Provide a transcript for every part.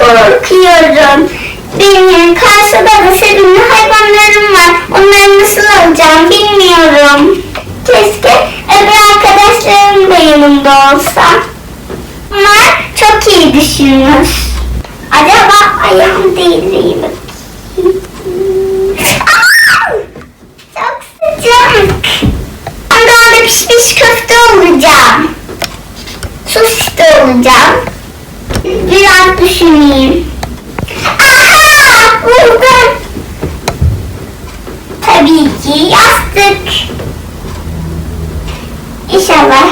korkuyorum. Benim karşıda da sevimli hayvanlarım var. Onları nasıl alacağım bilmiyorum. Keşke öbür arkadaşlarım da yanımda olsa. Bunlar çok iyi düşünür. Acaba ayağım değil miyim? çok sıcak. Ben de pişmiş köfte olacağım. Sus da olacağım. Biraz düşüneyim. Aha! Buldum. Tabii ki yastık. İnşallah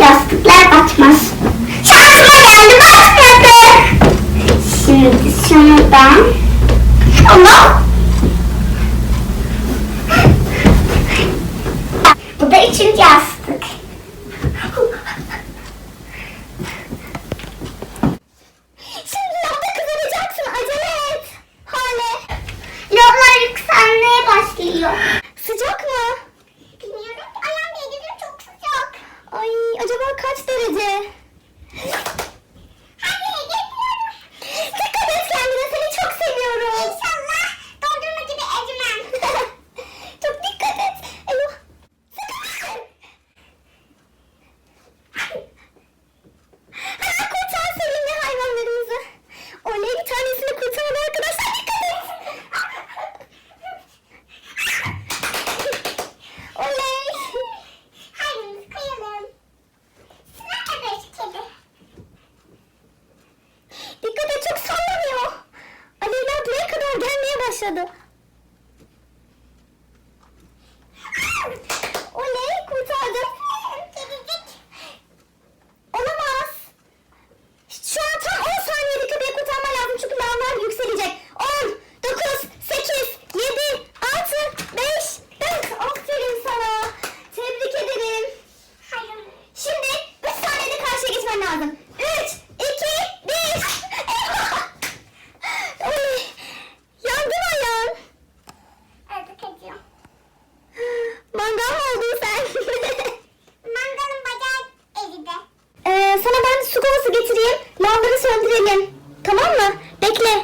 yastıklar batmaz. Şansıma geldi batmadı. Şimdi ben... Allah! Bu da üçüncü yastık. Yeah. 舍得 su getireyim. Lavları söndürelim. Tamam mı? Bekle.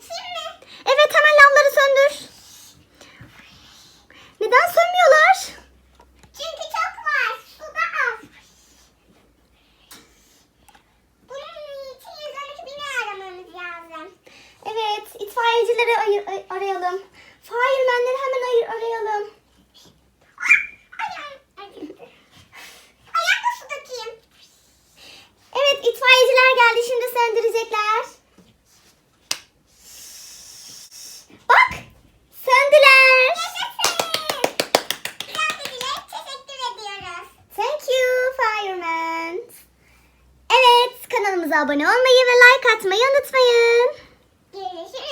Şimdi? Evet hemen lavları söndür. Neden sönmüyorlar? Çünkü çok var. Su da az. Bunun için 112 bini aramamız lazım. Evet, itfaiyecileri arayalım. Firemenleri hemen arayalım. Kanalımıza abone olmayı ve like atmayı unutmayın. Görüşürüz.